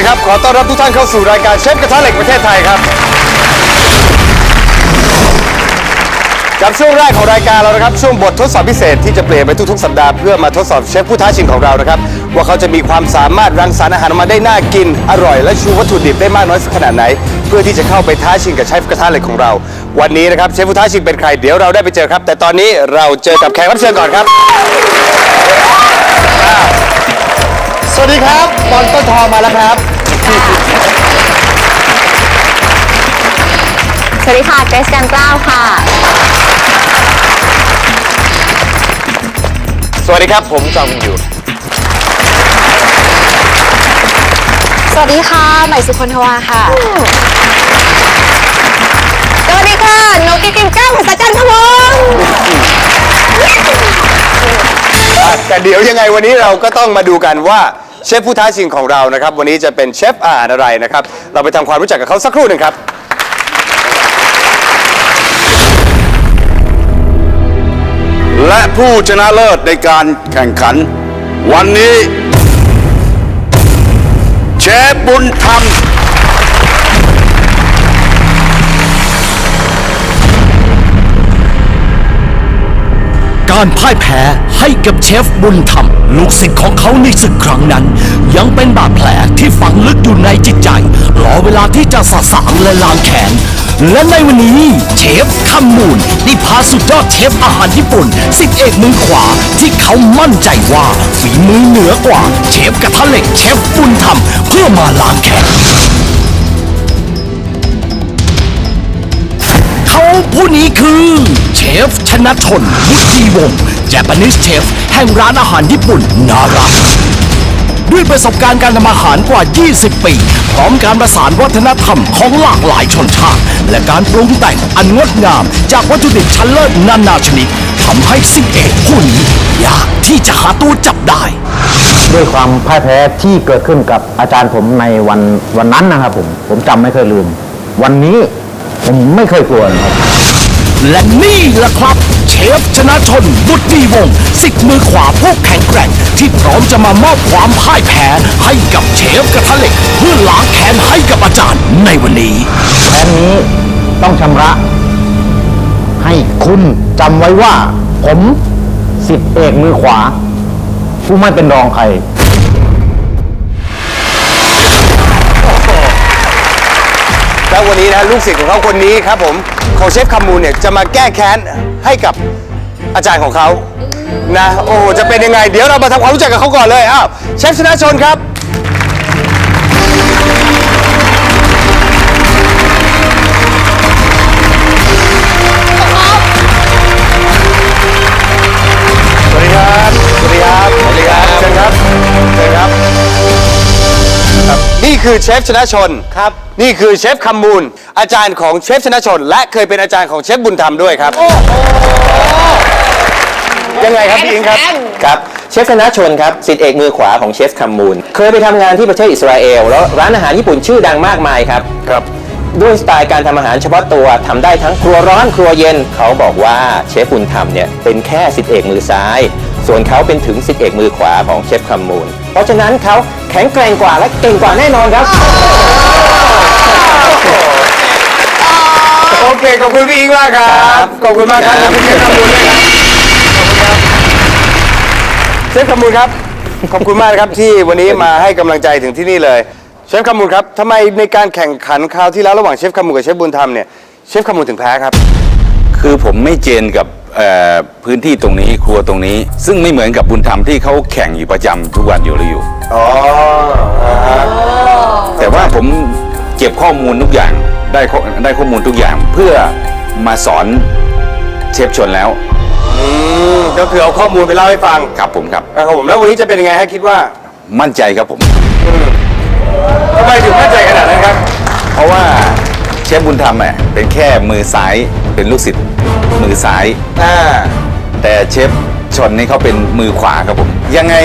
ดีครับ ขอต้อนรับทุกท่านเข้าสู่รายการเชฟกระทะเหล็กประเทศไทยครับกับช่วงแรกของรายการเรานะครับ ช่วงบททดสอบพิเศษที่จะเปลี่ยนไปทุกๆสัปดาห์เพื่อมาทดสอบเชฟผู้ท้าชิงของเรานะครับ ว่าเขาจะมีความสามารถรังสรรค์อาหารออกมาได้น่ากิน อร่อย และชูวัตถุดิบได้มากน้อยสักขนาดไหน เพื่อที่จะเข้าไปท้าชิงกับเชฟกระทะเหล็กของเรา วันนี้นะครับเชฟผู้ท้าชิงเป็นใครเดี๋ยวเราได้ไปเจอครับ แต่ตอนนี้เราเจอกับแขกรับเชิญก่อนครับ สวัสดีครับบอลต้นทองมาแล้วครับ ดีค่ะเกรซกันกล้าวค่ะ สวัสดีครับ ผมจอมอยู่สวัสดีค่ะใหม่สุคนทวาค่ะ สวัสดีค่ะนกกิ๊กกินก้าวหัศจรรย์ทวงศ์แต่เดี๋ยวยังไงวันนี้เราก็ต้องมาดูกันว่าเชฟผู้ท้าชิงของเรานะครับ วันนี้จะเป็นเชฟอาหารอะไรนะครับ เราไปทำความรู้จักกับเขาสักครู่หนึ่งครับ และผู้ชนะเลิศในการแข่งขัน วันนี้ เชฟบุญธรรม การพ่ายแพ้ให้กับเชฟบุญธรรม ลูกศิษย์ของเขาในศึกครั้งนั้น ยังเป็นบาดแผลที่ฝังลึกอยู่ในจิตใจ รอเวลาที่จะสะสางและล้างแค้นและในวันนี้เชฟคำมูลได้พาสุดยอดเชฟอาหารญี่ปุ่นสิบเอกมือขวาที่เขามั่นใจว่าฝีมือเหนือกว่า เชฟกระทะเหล็กเชฟบุญธรรมเพื่อมาล้างแค้นเขาผู้นี้คือ เชฟชนะชนวุฒิวงศ์ Japanese Chef แห่งร้านอาหารญี่ปุ่นนารักด้วยประสบการณ์การทำอาหารกว่า 20 ปี พร้อมการประสานวัฒนธรรมของหลากหลายชนชาติ และการปรุงแต่งอันงดงาม จากวัตถุดิบชั้นเลิศนานาชนิดทำให้สิบเอกผู้นี้ยากที่จะหาตัวจับได้ ด้วยความพ่ายแพ้ที่เกิดขึ้นกับอาจารย์ผมในวันวันนั้นนะครับผม ผมจำไม่เคยลืม วันนี้ผมไม่เคยกลัวนะครับ และนี่แหละครับ เชฟชนะชนบุตรีวงสิทธิ์มือขวาผู้แข็งแกร่ง ที่พร้อมจะมามอบความพ่ายแพ้ให้กับเชฟกระทะเหล็ก เพื่อล้างแค้นให้กับอาจารย์ในวันนี้แพ้นี้ต้องชำระ ให้คุณจำไว้ว่า ผมสิทธิเอกมือขวา ผู้ไม่เป็นรองใคร แล้ววันนี้นะลูกศิษย์ของเขาคนนี้ครับผม ของเชฟคามูลเนี่ยจะมาแก้แค้นให้กับอาจารย์ของเขานะโอ้โหจะเป็นยังไง เดี๋ยวเรามาทำความรู้จักกับเขาก่อนเลยอ้าวเชฟชนะชนครับ ครับนี่คือเชฟชนะชนครับ นี่คือเชฟคำมูล อาจารย์ของเชฟชนะชน และเคยเป็นอาจารย์ของเชฟบุญธรรมด้วยครับยังไงครับพี่อิงครับครับเชฟธนชนครับสิทธิเอกมือขวาของเชฟคัมมูล เคยไปทำงานที่ประเทศอิสราเอลแล้วร้านอาหารญี่ปุ่นชื่อดังมากมายครับครับด้วยสไตล์การทำอาหารเฉพาะตัวทำได้ทั้งครัวร้อนครัวเย็น เขาบอกว่าเชฟบุญธรรมเนี่ยเป็นแค่สิทธิเอกมือซ้าย ส่วนเขาเป็นถึงสิทธิเอกมือขวาของเชฟคัมมูล เพราะฉะนั้นเขาแข็งแกร่งกว่าและเก่งกว่าแน่นอนครับ โอเค ขอบคุณพี่อิงมากครับ ขอบคุณมากครับขอบคุณเชฟคำมูลด้วยครับเชฟคำมูลครับ ขอบคุณมากนะครับที่วันนี้มาให้กำลังใจถึงที่นี่เลย เชฟคำมูลครับทำไมในการแข่งขันคราวที่แล้วระหว่างเชฟคำมูลกับเชฟบุญธรรมเนี่ย เชฟคำมูลถึงแพ้ครับ คือผมไม่เจนกับเอ่อพื้นที่ตรงนี้ครัวตรงนี้ ซึ่งไม่เหมือนกับบุญธรรมที่เขาแข่งอยู่ประจำทุกวันอยู่แล้วอยู่อ๋ออ่าฮะแต่ว่าผมเก็บข้อมูลทุกอย่างได้ข้อได้ข้อมูลทุกอย่างเพื่อมาสอนเชฟชนแล้วอืมก็คือเอาข้อมูลไปเล่าให้ฟังครับผมครับนะครับผมแล้ววันนี้จะเป็นยังไงให้คิดว่า มั่นใจครับผมทำไมถึงมั่นใจขนาดนั้นครับ เพราะว่าเชฟบุญธรรมอะเป็นแค่มือซ้ายเป็นลูกศิษย์มือซ้าย อ่า แต่เชฟชนนี่เขาเป็นมือขวาครับผม ยังไง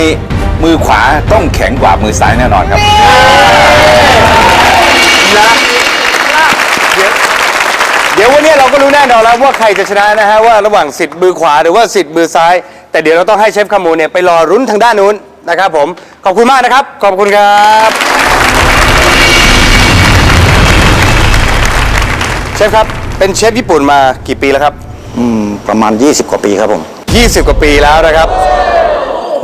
มือขวาต้องแข็งกว่ามือซ้ายแน่นอนครับนะเดี๋ยวเดี๋ยววันนี้เราก็รู้แน่นอนแล้วว่าใครจะชนะนะฮะว่าระหว่างสิทธิ์มือขวาหรือว่าสิทธิ์มือซ้าย แต่เดี๋ยวเราต้องให้เชฟคามูเนี่ยไปรอรุ้นทางด้านนู้นนะครับผมขอบคุณมากนะครับ ขอบคุณครับ ฟครับเป็นเชฟญี่ปุ่นมากี่ปีแล้วครับ อืม ประมาณ 20 กว่าปีครับผม 20 กว่าปีแล้วนะครับ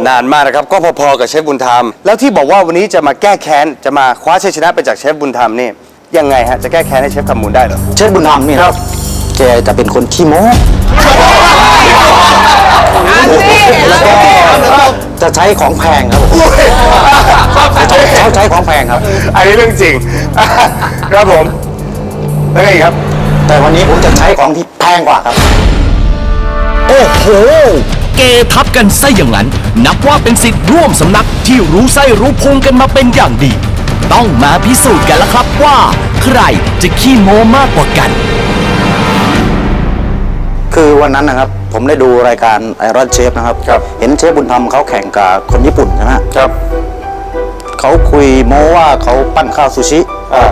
นานมากนะครับ ก็พอๆกับเชฟบุญธรรม แล้วที่บอกว่าวันนี้จะมาแก้แค้น จะมาคว้าชัยชนะไปจากเชฟบุญธรรมนี่ ยังไงฮะ จะแก้แค้นให้เชฟคำมูลได้เหรอ เชฟบุญธรรมนี่ครับแกจะเป็นคนขี้โม้แล้วก็จะใช้ของแพงครับผมเขาใช้ของแพงครับ อันนี้เรื่องจริง ครับผมแล้ว ไงอีกครับ แต่วันนี้ผมจะใช้ของที่แพงกว่าครับ โอ้โห เกทับกันซะอย่างนั้น นับว่าเป็นสิทธิ์ร่วมสำนักที่รู้ไส้รู้พุงกันมาเป็นอย่างดี ต้องมาพิสูจน์กันแล้วครับว่า ใครจะขี้โม้มากกว่ากัน คือวันนั้นนะครับ ผมได้ดูรายการไอรอนเชฟนะครับ ครับ เห็นเชฟบุญธรรมเขาแข่งกับคนญี่ปุ่นใช่ไหมครับ เขาคุยโม้ว่าเขาปั้นข้าวซูชิ อ่า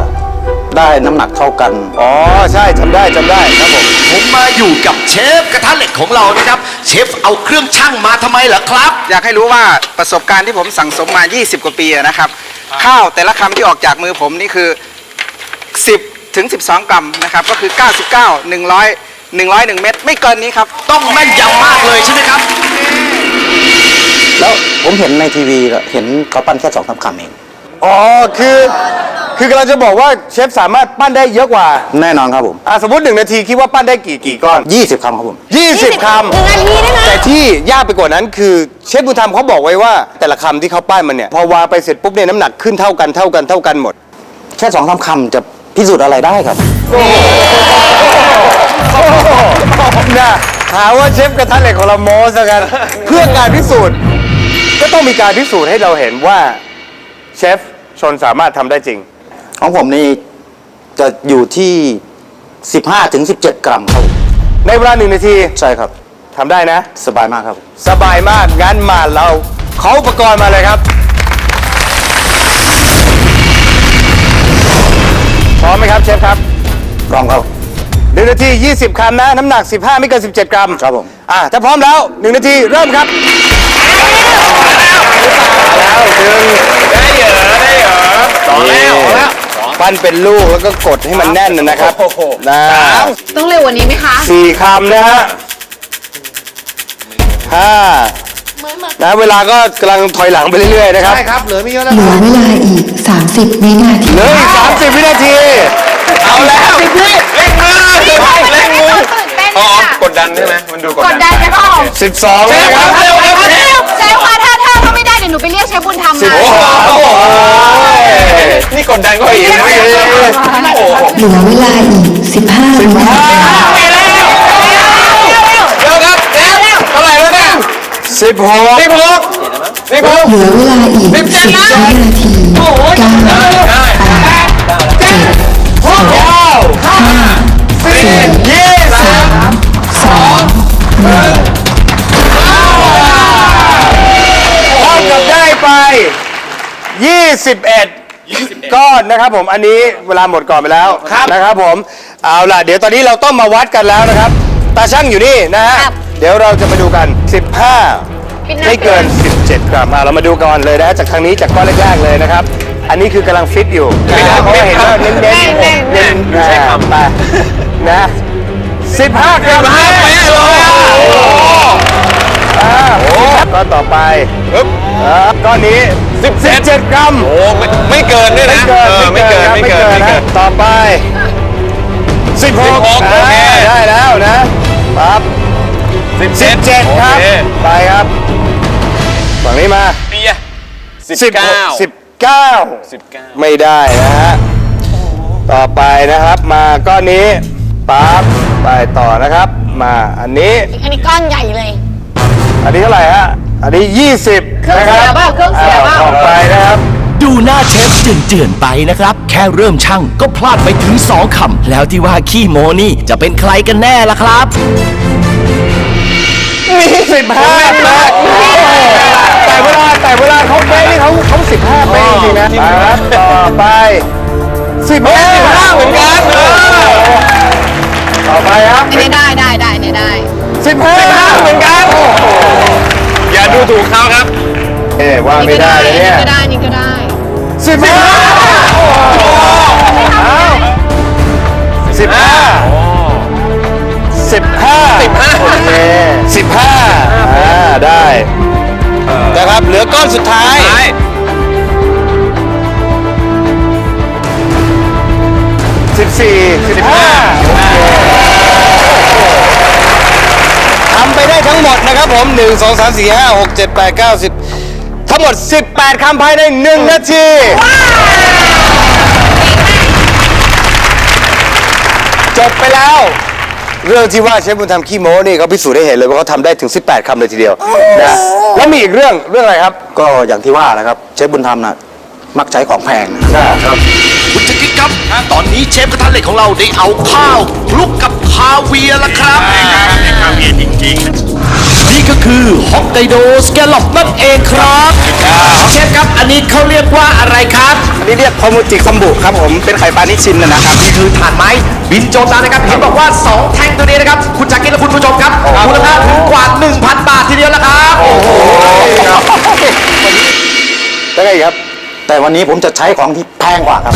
ได้น้ำหนักเท่ากัน อ๋อ ใช่จำได้จำได้ครับผม ผมมาอยู่กับเชฟกระทะเหล็กของเรานะครับ เชฟเอาเครื่องชั่งมาทำไมเหรอครับ อยากให้รู้ว่าประสบการณ์ที่ผมสั่งสมมา 20 กว่าปีอะนะครับ ข้าวแต่ละคำที่ออกจากมือผมนี่คือ 10 ถึง 12 กรัมนะครับ ก็คือ 99 100 101 เม็ดไม่เกินนี้ครับ ต้องแม่นยำมากเลยใช่ไหมครับ แล้วผมเห็นในทีวีเห็นเขาปั้นแค่สองสามคำเอง อ๋อคือคือกำลังจะบอกว่าเชฟสามารถปั้นได้เยอะกว่าแน่นอนครับผม อะสมมติหนึ่งนาทีคิดว่าปั้นได้กี่กี่ก้อน 20คำครับผม 20 คำ หนึ่งนาทีได้ไหมแต่ที่ยากไปกว่านั้นคือเชฟบุญธรรมเขาบอกไว้ว่า แต่ละคำที่เขาป้ายมันเนี่ย พอวางไปเสร็จปุ๊บเนี่ยน้ำหนักขึ้นเท่ากันเท่ากันเท่ากันหมด แค่สองสามคำจะพิสูจน์อะไรได้ครับ นะหาว่าเชฟกระทะเหล็กของเราโมซะกัน เพื่อการพิสูจน์ ก็ต้องมีการพิสูจน์ให้เราเห็นว่า เชฟชนสามารถทำได้จริง ของผมนี่จะอยู่ที่ 15ถึง17 กรัมครับผมในเวลาหนึ่งนาทีใช่ครับ ทำได้นะ สบายมากครับ สบายมาก งั้นมาเราขออุปกรณ์มาเลยครับ พร้อมไหมครับเชฟครับลองครับ หนึ่งนาที 20 คำนะ น้ำหนัก 15 ไม่เกิน 17 กรัมครับผม อะถ้าพร้อมแล้ว 1 นาที เริ่มครับ ปั้นเป็นลูกแล้วก็กดให้มันแน่นนะครับนะต้องเร็วกว่านี้ไหมคะสี่คำนะฮะห้านะเวลาก็กำลังถอยหลังไปเรื่อยๆนะครับเหลือเวลาอีก 30 วินาทีเหลืออีก30 วินาที เอาแล้วสิบวิเร่งมือเร่งมือตื่นเต้นค่ะกดดันใช่ไหมมันดูกดกดัดนดันจะเข้าสิบสองนะครับเร็วเร็วเชฟคะถ้า หนูไปเรียกเชฟบุญธรรมสิบมาสองโอ้โหนี่กดดันก็อีกเหลือเวลาอีก 15วินาทีสิบหกสิบหกเหลือเวลาอีก10วินาที9 21 ก้อนนะครับผมอันนี้เวลาหมดก่อนไปแล้วนะครับผมเอาล่ะเดี๋ยวตอนนี้เราต้องมาวัดกันแล้วนะครับ ตาช่างอยู่นี่นะฮะเดี๋ยวเราจะมาดูกัน15ไม่เกิน 17 กรัมอะเรามาดูก่อนเลยนะจากทางนี้จากก้อนแรกๆเลยนะครับ อันนี้คือกำลังฟิตอยู่นะเพราะว่าเห็นว่าเน้นๆเน้นๆเน้นๆใช่ครับไปนะ 15 กรัมห้าเป๊ะเลยอ่าก้อนต่อไปอ่า ก้อนนี้ 17 กรัม โอ้ไม่ไม่เกินด้วยไม่นะเกินออไม่เกินครับไม่เกินไม่เกินนะต่อไป 16โอเคอ่าได้แล้วนะปั๊บ17 ครับ โอเคไปครับ ฝั่งนี้มาเบียร์สิบสิบเก้าสิบเก้าสิบเก้าไม่ได้นะฮะ ต่อไปนะครับมาก้อนนี้ปั๊บไปต่อนะครับ มาอันนี้อันนี้ก้อนใหญ่เลย อันนี้เท่าไหร่ฮะ อันนี้ 20เครื่องนะคเสีรัยเปล่าเครื่องเสียเปล่าต่อไปนะครับ ดูหน้าเชฟเจือนๆไปนะครับ แค่เริ่มช่างก็พลาดไปถึง2คำแล้วที่ว่าขี้โมนี่จะเป็นใครกันแน่ล่ะครับ มีสิบห้าแป๊ะแต่เวลาแต่เวลาเขาเป๊ะนี่เขาเขาสิบห้าเป๊ะจริงๆนะไปครับต่อไปสิบห้าเหมือนกันต่อไปครับ อันนี้ได้ได้ได้เนี่ยได้ สิบห้าเหมือนกันอย่า ดูถูกเขาครับเอ๊ะว่าไม่ได้เลยเนี่ยก็ได้นี่ก็ได้สิบห้าสิบห้าสิบห้าสิบห้าโอเคสิบห้าอ่าได้นะครับเหลือก้อนสุดท้ายสิบสี่สิบห้าโอเค ทำไปได้ทั้งหมดนะครับผม 1 2 3 4 5 6 7 8 9 10 ทั้งหมด 18คำภายใน 1 นาที จบไปแล้ว เรื่องที่ว่าเชฟบุญธรรมขี้โม้นี่เขาพิสูจน์ให้เห็นเลยว่าเขาทำได้ถึง 18คำเลยทีเดียวนะแล้วมีอีกเรื่องเรื่องอะไรครับ ก็อย่างที่ว่านะครับเชฟบุญธรรมนะมักใช้ของแพงนะครับ คุณจะคิดครับ ตอนนี้เชฟกระทะเหล็กของเราได้เอาข้าวคลุกกับคา เวียร์แล้วครับคาเวียร์จริงๆ นี่ก็คือฮอกไกโดสแกลลอปนั่นเองครับเชฟครับอันนี้เขาเรียกว่าอะไรครับ อันนี้เรียกคอมูจิคัมบุครับผมเป็นไข่ปลานิชชินนะนะครับนี่คือถ่านไม้บินโจมตามนะครับเห็นบอกว่า 2 แท่งตัวนี้นะครับ คุณจักรินและคุณผู้ชมครับมูลค่าถึงกว่า 1,000 บาททีเดียวแล้วครับแล้วไงอีกครับ แต่วันนี้ผมจะใช้ของที่แพงกว่าครับ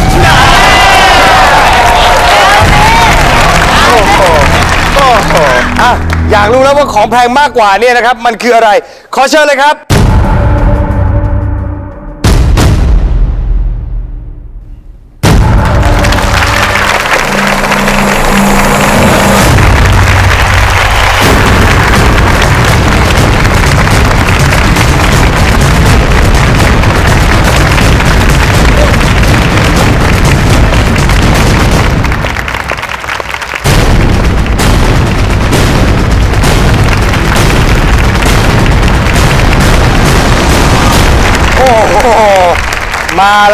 อะอยากรู้แล้วว่าของแพงมากกว่าเนี่ยนะครับ มันคืออะไร ขอเชิญเลยครับ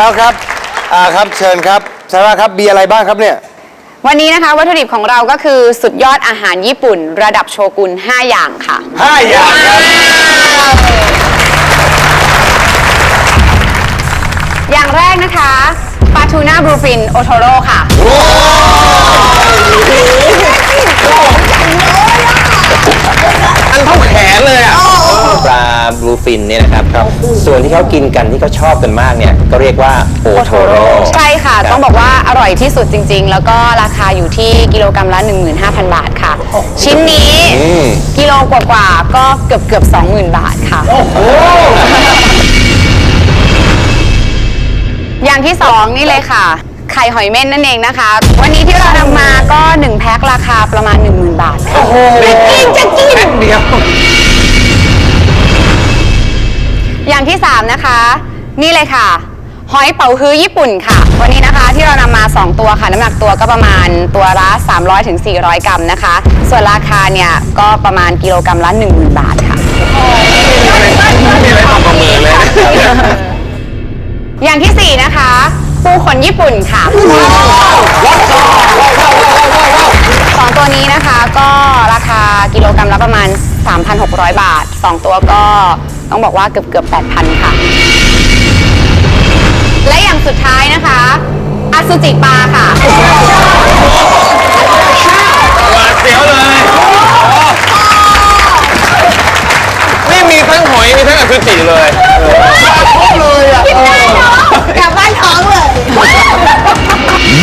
แล้วครับอ่าครับเชิญครับซาร่าครับมีอะไรบ้างครับเนี่ย วันนี้นะคะวัตถุดิบของเราก็คือสุดยอดอาหารญี่ปุ่น ระดับโชกุน 5 อย่างค่ะ ห้าอย่างครับอย่างแรกนะคะปลาทูน่าบลูฟินโอโทโร่ค่ะ อันเท่าแขนเลยอะปลา บลูฟินเนี่ยนะครับ ส่วนที่เขากินกันที่เขาชอบกันมากเนี่ยก็เรียกว่าโอโทโร่ใช่ค่ะ ครับ ต้องบอกว่าอร่อยที่สุดจริง ๆ แล้วก็ราคาอยู่ที่กิโลกรัมละ 15,000 บาทค่ะ ชิ้นนี้กิโลกว่าๆก็เกือบเกือบๆ20,000 บาทค่ะ อย่างที่สองนี่เลยค่ะ ไข่หอยเม่นนั่นเองนะคะ วันนี้ที่เรานำมาก็ 1 แพ็คราคาประมาณ 10,000 บาทค่ะจะกินจะกินเดียว อย่างที่ 3 นะคะ นี่เลยค่ะ หอยเป๋าฮื้อญี่ปุ่นค่ะ วันนี้นะคะที่เรานำมา 2 ตัวค่ะ น้ำหนักตัวก็ประมาณตัวละ 300-400ถึง400 กรัมนะคะ ส่วนราคาเนี่ยก็ประมาณกิโลกรัมละ10,000 บาทค่ะอย่างที่ 4 นะคะปูขนญี่ปุ่นค่ะ สองตัวนี้นะคะก็ราคากิโลกรัมละประมาณ 3,600 บาท 2 ตัวก็ ต้องบอกว่าเกือบเกือบ8,000 ค่ะ และอย่างสุดท้ายนะคะอาซูจิปลาค่ะนี่มีทั้งหอยมีทั้งอสุจิเลยกลับบ้านท้องเลย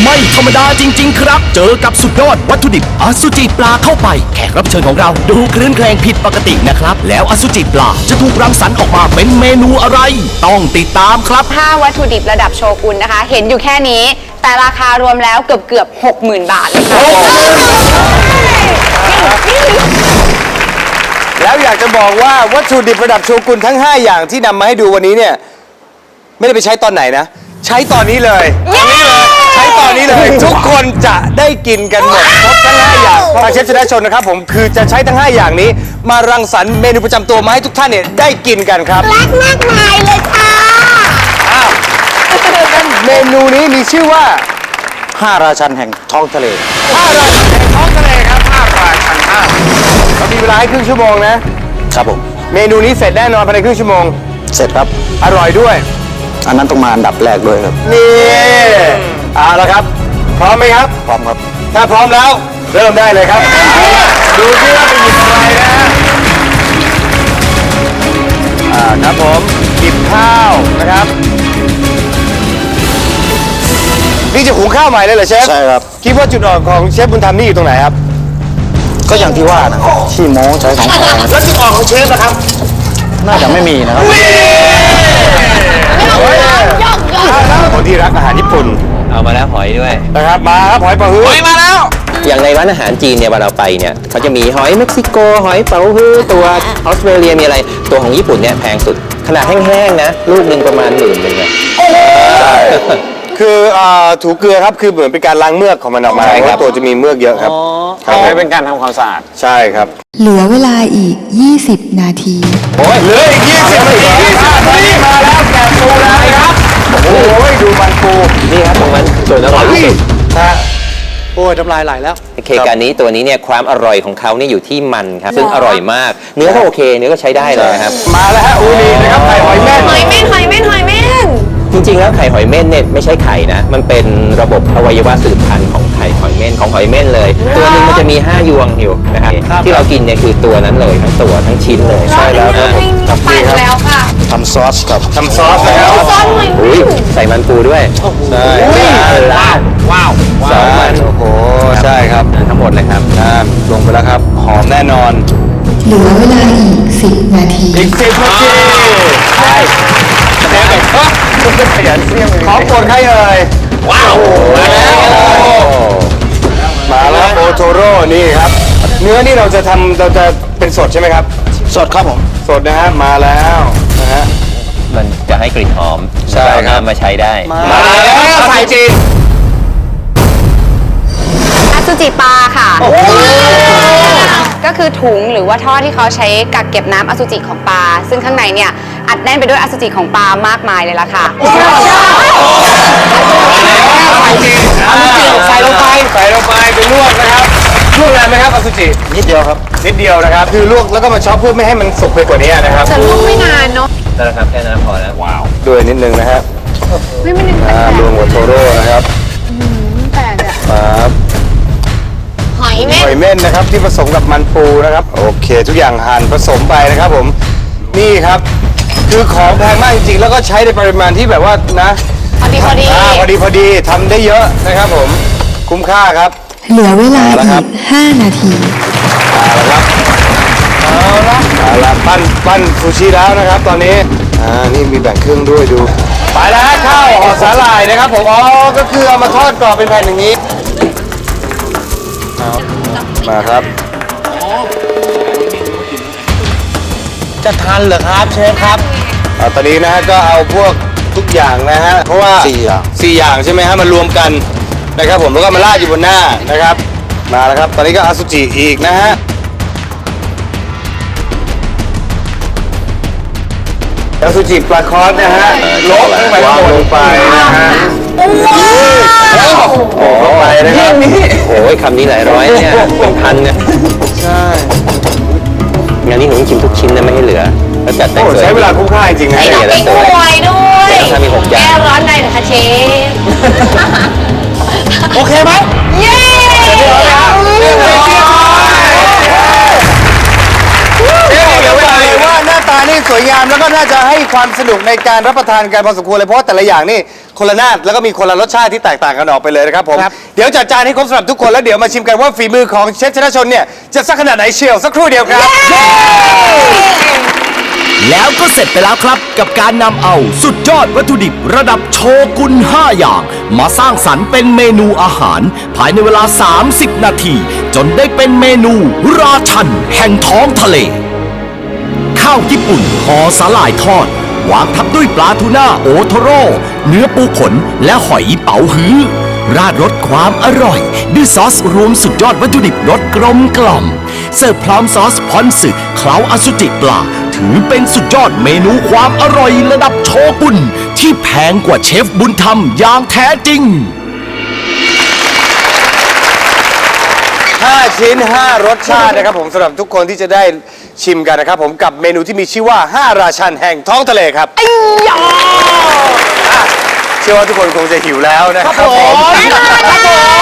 ไม่ธรรมดาจริง ๆ ครับ เจอกับสุดยอดวัตถุดิบอสุจิปลาเข้าไป แขกรับเชิญของเราดูคลื่นแคลงผิดปกตินะครับ แล้วอสุจิปลาจะถูกรังสรรค์ออกมาเป็นเมนูอะไร ต้องติดตามครับถ้าวัตถุดิบระดับโชกุนนะคะ เห็นอยู่แค่นี้ แต่ราคารวมแล้วเกือบเกือบ60,000 บาทเลยค่ะแล้วอยากจะบอกว่าวัตถุดิบระดับโชกุนทั้ง 5 อย่างที่นำมาให้ดูวันนี้เนี่ย ไม่ได้ไปใช้ตอนไหนนะ ใช้ตอนนี้เลย ตอนนี้เลยใช้ ตอนนี้เลย ทุกคนจะได้กินกันหมดครบทั้ง 5 อย่างทางเชฟชนะชนนะครับผมคือจะใช้ทั้ง 5 อย่างนี้ มารังสรรค์เมนูประจำตัวมาให้ทุกท่านเนี่ยได้กินกันครับรักมากมายเลยค่ะอ้าวเมนูนี้มีชื่อว่าห้าราชันแห่งท้องทะเลห้าราชันแห่งท้องทะเลครับห้าราชันห้าเรามีเวลาให้ครึ่งชั่วโมงนะ ครับผม เมนูนี้เสร็จแน่นอนภายในครึ่งชั่วโมง เสร็จครับ อร่อยด้วย อันนั้นต้องมาอันดับแรกด้วยครับ นี่ เอาละครับ พร้อมไหมครับ พร้อมครับ ถ้าพร้อมแล้ว เริ่มได้เลยครับเอาล่ะดูที่ว่าเป็นหยิบอะไรนะฮะอ่าครับผมหยิบข้าวนะครับนนี่จะหุงข้าวใหม่เลยเหรอเชฟใช่ครับ คิดว่าจุดอ่อนของเชฟบุญธรรมนี่อยู่ตรงไหนครับ ก็อย่างที่ว่านะครับขี้โม้ใช้ของแพงแล้วจุดอ่อนของเชฟนะครับ น่าจะไม่มีนะครับคนที่รักอาหารญี่ปุ่น เอามาแล้วหอยด้วย นะครับมาครับหอยปลาฮื้อมาแล้ว อย่างในร้านอาหารจีนเนี่ยเวลาเราไปเนี่ยเขาจะมีหอยเม็กซิโกหอยเป๋าฮื้อตัวออสเตรเลียมีอะไรตัวของญี่ปุ่นเนี่ยแพงสุด ขนาดแห้งๆนะลูกหนึ่งประมาณหมื่นหนึ่งเนี่ยคืออ่าถูเกลือครับคือเหมือนเป็นการล้างเมือกของมันออกมาใช่ครับเพาะว่าตัวจะมีเมือกเยอะครับครับเป็นการทำความสะอาด ใช่ครับเหลือเวลาอีก 20 นาที โอ้ยเหลืออีกยี่สิบนาทีนี่มาแล้วแกะปูแล้ว ยที่สุดนะโอ้ยน้ำลายไหลแล้ว เคการนี้ตัวนี้เนี่ยความอร่อยของเขาเนี่ยอยู่ที่มันครับ ซึ่งอร่อยมาก เนื้อก็โอเค เนื้อก็ใช้ได้เลยครับ มาแล้วฮะอูนีนะครับไข่หอยแม่นหอยเม่นหอยเม่นหอยเม่นจริงๆแล้วไข่หอยเม่นเนี่ยไม่ใช่ไข่นะ มันเป็นระบบอวัยวะสืบพันธุ์ของไข่หอยเม่นของหอยเม่นเลย ตัวหนึงมันจะมี 5 ยวงอยู่นะครับที่เรากินเนี่ยคือตัวนั้นเลยทั้งตัวทั้งชิ้นเลย ใช่แล้วครับผมปั่นแล้วค่ะทำซอสครับทำซอสแล้วอุ้ยใส่มันปูด้วยใช่ว้าวว้าวสองมันโอ้โหใช่ครับทั้งหมดเลยครับอ่าลงไปแล้วครับ หอมแน่นอนเหลือเวลาอีก10นาทีอีกสิบนาทีใช่เดี๋ยวแบบเอ้อคุณจะขยันเสี่ยงเลยของโปรดใครเอ่ยว้าวมาแล้วมาแล้วโอโทโร่นี่ครับ เนื้อนี่เราจะทำเราจะเป็นสดใช่ไหมครับ สดครับผม สดนะฮะมาแล้วนะ ฮะ มันจะให้กลิ่นหอมใช่ครับเอาน้ำมาใช้ได้ มาแล้วไข่จีนอสุจิปลาค่ะ ก็คือถุงหรือว่าท่อที่เขาใช้กักเก็บน้ำอสุจิของปลา ซึ่งข้างในเนี่ยอัดแน่นไปด้วยอสุจิของปลามากมายเลยล่ะค่ะไข่จีนอสุจิใส่ลงไปใส่ลงไปไปลวกนะครับ ลวกนานไหมครับอสุจินิดเดียวครับ นิดเดียวนะครับ คือลวกแล้วก็มาช็อปเพื่อไม่ให้มันสุกไปกว่านี้นะครับจะลวกไม่นานเนาะนั่นแหละครับแค่นั้นพอแล้วว้าวด้วยนิดนึงนะฮะไม่ไม่นึงอ่ารวมกับโทโร่นะครับแปลกอะครับหอยเม่หนอยเม่นนะครับที่ผสมกับมันปูนะครับ โอเค ทุกอย่างหั่นผสมไปนะครับผมนี่ครับ คือของแพงมากจริงๆแล้วก็ใช้ในปริมาณที่แบบว่านะพอดีพอดีอ่าพอดีพอดีทำได้เยอะนะครับผมคุ้มค่าครับ เหลือเวลาเอาละอีครับก5นาทีเอาละครับเอาละเอาละปั้นปั้นซูชิแล้วนะครับตอนนี้ อ่า นี่มีแบ่งครึ่งด้วยดู ไปแล้วฮะข้าวห่อสาหร่ายนะครับผม อ๋อ ก็คือเอามาทอดกรอบเป็นแผ่นอย่างนี้เอามาครับ จะทานเหรอครับเชฟครับอ่าตอนนี้นะฮะก็เอาพวกทุกอย่างนะฮะ เพราะว่าสี่อย่าง สี่อย่างใช่ไหมฮะมันรวมกัน นะครับผมแล้วก็มาราดอยู่บนหน้านะครับ มาแล้วครับ ตอนนี้ก็อาสุจิอีกนะฮะอาสุจิปลาคอสนะฮะลบลงไปลงไปนะฮะโอ้โหลงไปนะครับโอ้ยคำนี้หลายร้อยเนี่ยเป็นพันเนี่ยใช่งานนี้หนูต้องชิมทุกชิ้นนะไม่ให้เหลือแล้วจัดแต่งโอ้สวยใช้เวลาคุ้มค่าจริงๆนะใช่เนี่ยแล้วกล้วยด้วยเดี๋ยวถ้ามีหกอย่างแก้ร้อนในเหรอคะเชฟ โอเคไหมเย้เดี๋ยวเวลาเลยว่าหน้าตานี่สวยงามแล้วก็น่าจะให้ความสนุกในการรับประทานกันพอสมควรเลยเพราะว่าแต่ละอย่างนี่คนละหน้าแล้วก็มีคนละรสชาติที่แตกต่างกันออกไปเลยนะครับผมเดี๋ยวจัดจานให้ครบสำหรับทุกคนแล้วเดี๋ยวมาชิมกันว่าฝีมือของเชฟชนะชนเนี่ยจะสักขนาดไหนเชียวสักครู่เดียวครับ แล้วก็เสร็จไปแล้วครับกับการนำเอาสุดยอดวัตถุดิบระดับโชกุน 5 อย่าง มาสร้างสรรค์เป็นเมนูอาหาร ภายในเวลา 30 นาที จนได้เป็นเมนูราชันแห่งท้องทะเล ข้าวญี่ปุ่นห่อสาหร่ายทอด วางทับด้วยปลาทูน่าโอโทโร่ เนื้อปูขนและหอยเป๋าฮื้อราดรสความอร่อย ด้วยซอสรวมสุดยอดวัตถุดิบรสกลมกล่อม เสิร์ฟพร้อมซอสพอนสึเคล้าอสุจิปลา ถือเป็นสุดยอดเมนูความอร่อยระดับโชกุนที่แพงกว่าเชฟบุญธรรมอย่างแท้จริง 5 ชิ้น 5 รสชาตินะครับผมสำหรับทุกคนที่จะได้ชิมกันนะครับผมกับเมนูที่มีชื่อว่า 5 ราชันแห่งท้องทะเลครับอะเชื่อว่าทุกคนคงจะหิวแล้วนะครับผม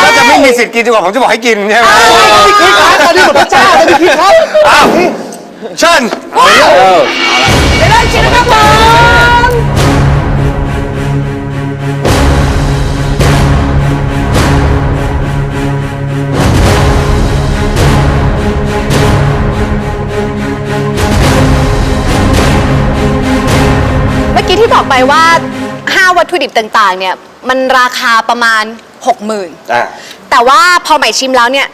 แล้วจะไม่มีสิทธิ์กินจนกว่าผมจะบอกให้กินใช่ไหมไม่คิดครับตอนนี้หมดพระเจ้าไม่คิดครับ เชั่นว้าวไปได้ชิะครับผมเมื่อกี้ที่บอกไปว่า 5 วัตถุดิบต่าง ๆ เนี่ย มันราคาประมาณ 6 0,000่นแต่ว่าพอใหม่ชิมแล้วเนี่ย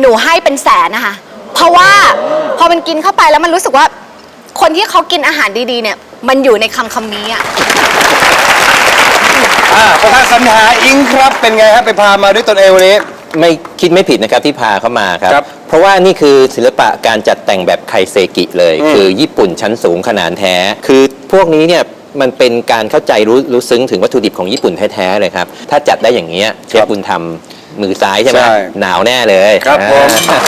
หนูให้เป็นแสนนะคะ เพราะว่าพอมันกินเข้าไปแล้วมันรู้สึกว่า คนที่เขากินอาหารดีๆเนี่ย มันอยู่ในคำคำนี้อะอ่าประธานสรรหาอิงครับเป็นไงครับไปพามาด้วยตนเองวันนี้ ไม่คิดไม่ผิดนะครับที่พาเข้ามาครับ ครับเพราะว่านี่คือศิลปะการจัดแต่งแบบไคเซกิเลย อืม คือญี่ปุ่นชั้นสูงขนาดแท้ คือพวกนี้เนี่ยมันเป็นการเข้าใจรู้รู้ซึ้งถึงวัตถุดิบของญี่ปุ่นแท้ๆเลยครับ ถ้าจัดได้อย่างเงี้ยเชฟบุญทำมือซ้ายใช่ไหมใช่ หนาวแน่เลยครับผมอ่า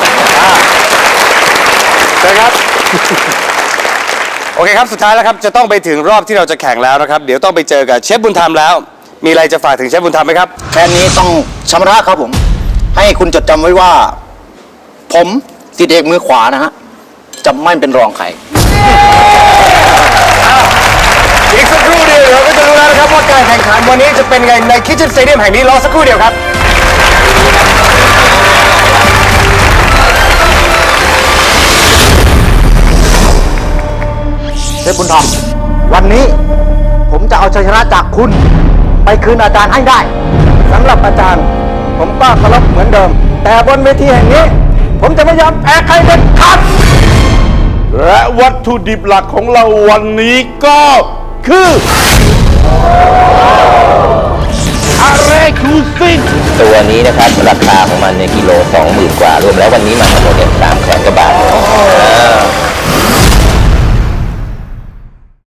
เชิญครับ โอเคครับ สุดท้ายแล้วครับ จะต้องไปถึงรอบที่เราจะแข่งแล้วนะครับ เดี๋ยวต้องไปเจอกับเชฟบุญธรรมแล้ว มีอะไรจะฝากถึงเชฟบุญธรรมไหมครับ แค่นี้ต้องชำระครับผม ให้คุณจดจำไว้ว่า ผมสิทธิเอกมือขวานะฮะจะไม่เป็นรองใคร อีกสักครู่เดียวเราก็จะรู้แล้วนะครับว่าการแข่งขันวันนี้จะเป็นไงในคิ t เ e นสเตเดียมแห่งนี้รอสักครู่เดียวครับ เชฟบุญธรรม วันนี้ผมจะเอาชัยชนะจากคุณ ไปคืนอาจารย์ให้ได้สำหรับอาจารย์ ผมก็เคารพเหมือนเดิม แต่บนเวทีแห่งนี้ ผมจะไม่ยอมแพ้ใครเด็ดขาดและวัตถุดิบหลักของเราวันนี้ก็คืออะไรคูซินตัวนี้นะครับราคาของมันเนี่ยกิโล 20,000 กว่า รวมแล้ววันนี้มาทั้งหมดเนี่ย